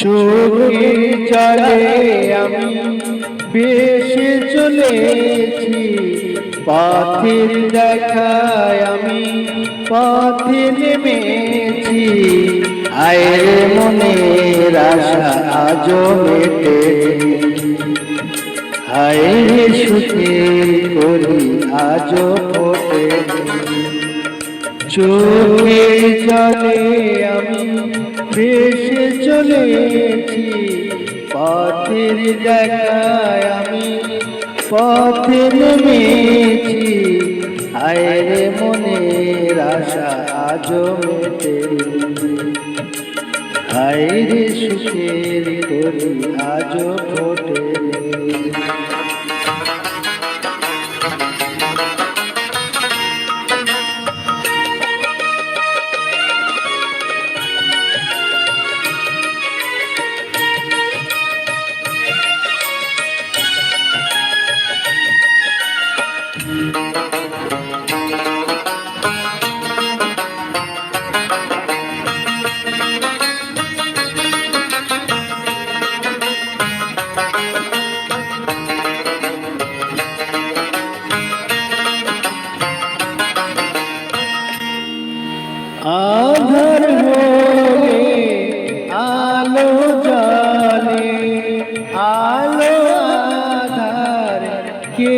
চোখে চলে আমি বেশে চলেছি। পথের দেখায় আমি পথে নেমেছি। আয়ের মনের আশা আজও মেটে। হায় সুখে করি আজও ফোটে। চোখে জলে পথের জায়গায় আমি পথে নেমেছি হায়রে মনের আশা আজও মেটে হায়রে সুখের করি আজও ফোটে आधर होगे आलो जाले आलो आधार के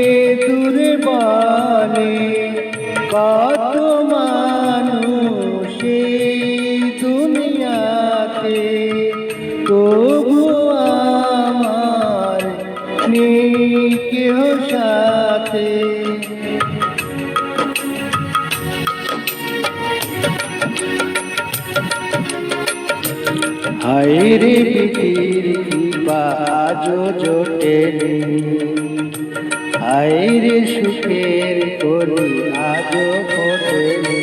সাথে। পিতির কৃপা আজও জোটেনি হায়রে সুখের করি আজও ফোটেনি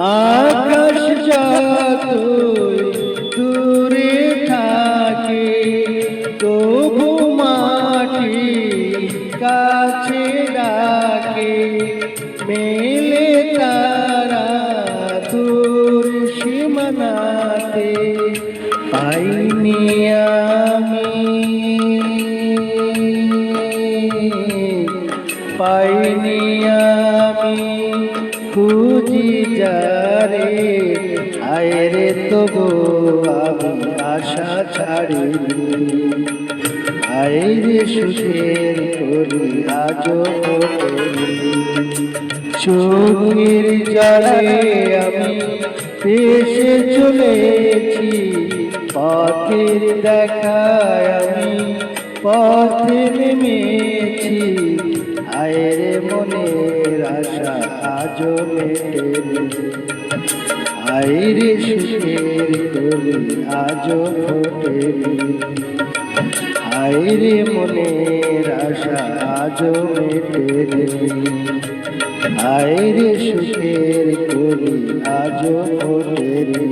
আকাশ যতই দূরে থাকে, তবু মাটি কাছে ডাকে, মেলে তারা দূর সীমানাতে। পাইনি আমি পাইনি আমি খুঁজি যারে আয়রে তবু আমি আশা ছাড়িনি আয়রে সুখের করি ফোটেনি। চোখের জলে আমি এসে চলেছি, পথের দেখায় আমি পথে নেমেছি আয়ের মনের আশা আজও মেটেনি আইরে সুখের করি আজও ফোটেনি আইরে মনের আশা, আজও মেটেনি আইরে সুখের করি আজও ফোটেনি